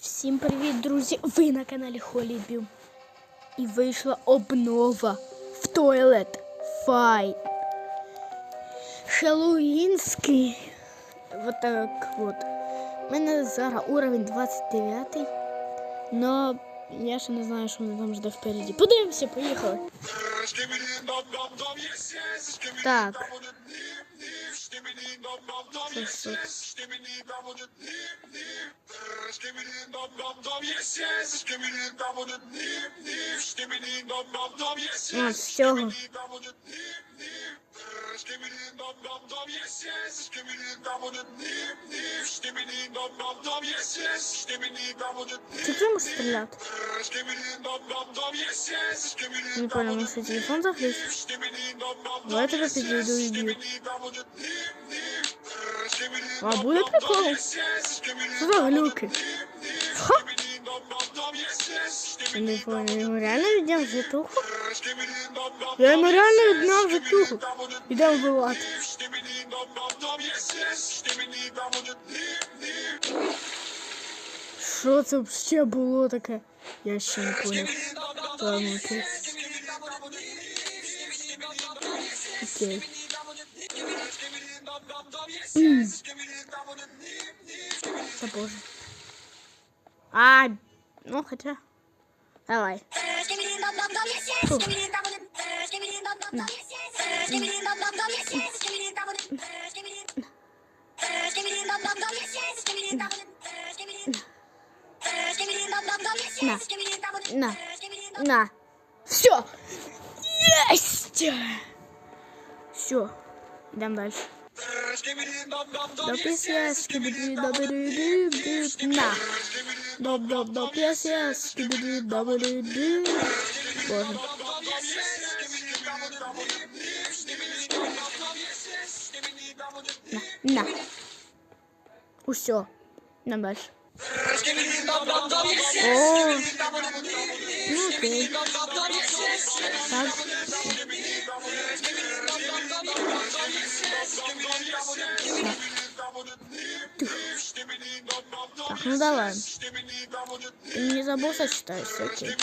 Всім привіт, друзі! Ви на каналі Холібі. І вийшла обнова в Toilet Fight. Хеллоуінський. Вот так вот. У мене зараз уровень 29. Но я ще не знаю, що мене там жде впереді. Подивимося, поїхали. Так. Щось тут. От, з цього. Чи ти можеш стріляти? Не понял, може телефон заглючив? Давай тебе підійду і б'ю. А буде прикол? Що за глюки? Ха! Я Не понял, я йому реально відняв житуху? Я йому реально відняв житуху. Ідемо вбивати. Що це ще було таке? Я ще не понял. Ладно, окей. Окей. М. Та боже. А, ну хотя. Давай. Фу. На. На. Все. Есть. Все. Идем дальше. До після скибиди добиди на. Доп доп до після скибиди добиди Боже. На. На. Усё. Нам дальше. О. Ну окей. Так. Так, ну давай. Ты не забыл сочетаешься, окей.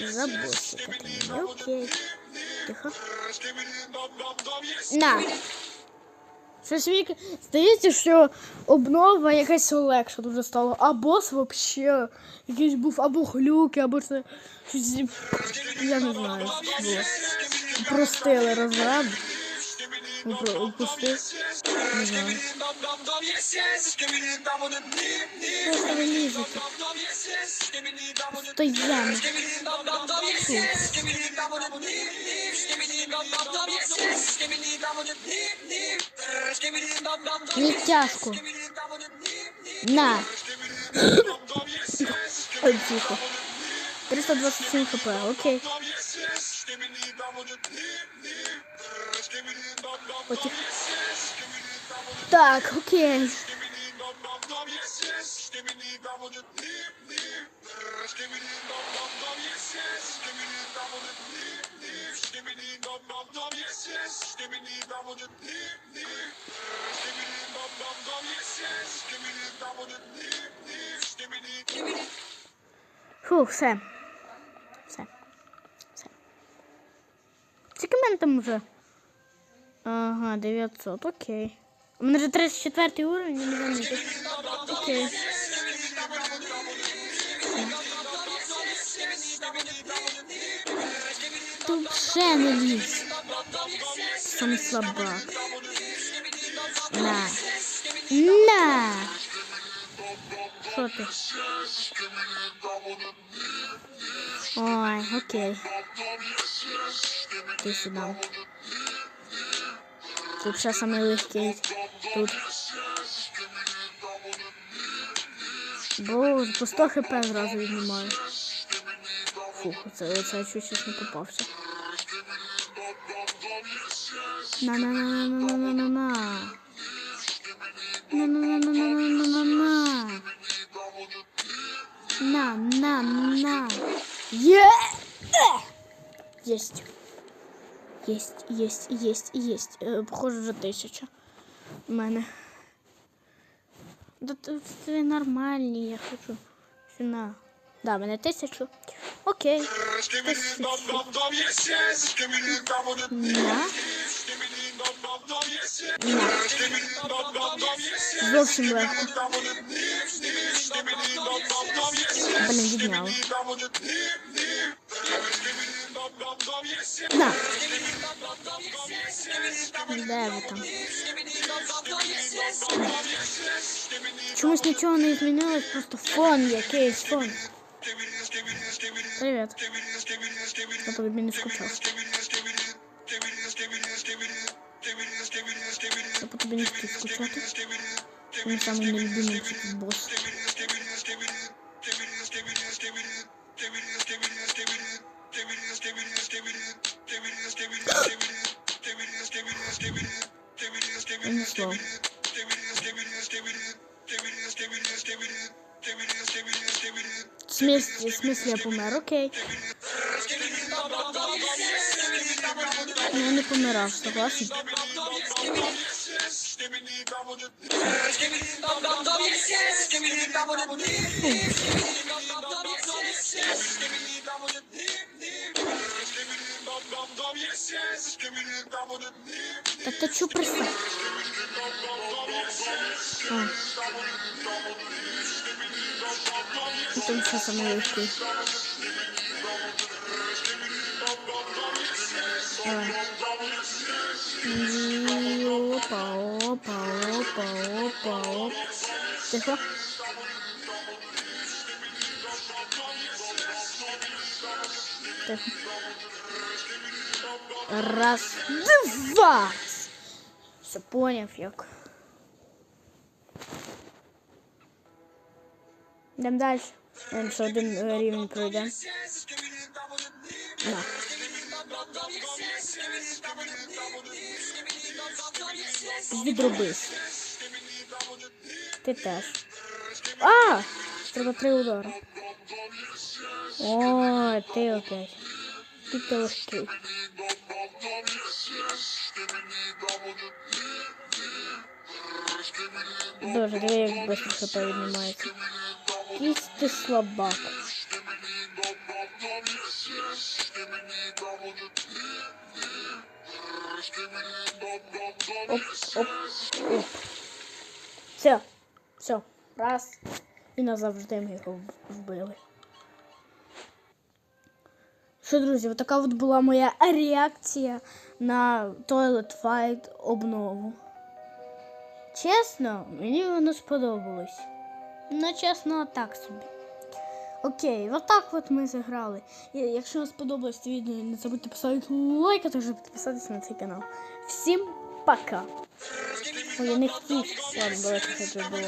Забылся, как окей. Тихо. На. Щось вік... Здається, що обнова якась легша дуже стала. А бос вообще якийсь був або глюки, або це щось. зі- Я не знаю, що було. Простили розряд. Ну, про- Упустив. Фу. Не тяжко. На. Ой, тихо. 327 хп, окей. Ой, тихо. Так, окей. Фу, все. Все. Все. Скільки в мене там вже? Ага, 900, окей. У мене вже 34 уровень, не замітив. Окей. Тут ще. Сам слабак. На. На. Що ти? Ой, окей. Ти сюди. Тут ще самий легкий. Тут. Боже, по 100 хп зразу віднімаю. Фух, це я чуть щось не попався. На-на-на-на-на-на-на-на. На-на-на-на-на-на-на-на. На, на, на. Єсть, єсть, єсть, єсть. Э, похоже, вже тисяча У мене. Да це нормальні, я хочу. Фіна. Да, мене тисячу. Окей. Тисячу. На. На. Зовсім легко. Блін, відняли. На. Де ви там? Чомусь нічого не змінилось, просто фон якийсь фон. Привіт. Я тобі не скучав. Я по тобі не хотів скучати. Він самий нелюбимий В смысле, в смысле я помер, окей. Я не помирав, согласен? Так ти чу пристав? А. Самое легкое. Давай. И Опа, опа, опа, опа, оп. Тихо. Тихо. Раз, два. Все поняв, як. Йдемо далі. Він ще один е, рівень пройде. На. Відрубись. Ти теж. А! Треба три удари. О, ти опять. Ти трошки. Боже, диви, як быстро хп віднімається. Якийсь ти слабак. Оп, оп, оп. Все, все, раз. І назавжди ми його вбили. Що, друзі, от така от була моя реакція на Toilet Fight обнову. Чесно, мені воно сподобалось. Ну, чесно, так собі. Окей, отак от ми заграли. Якщо вам сподобалось це відео, не забудьте поставити лайк, а також підписатися на цей канал. Всім пока! Ой, я не хотів, ладно, давайте це було.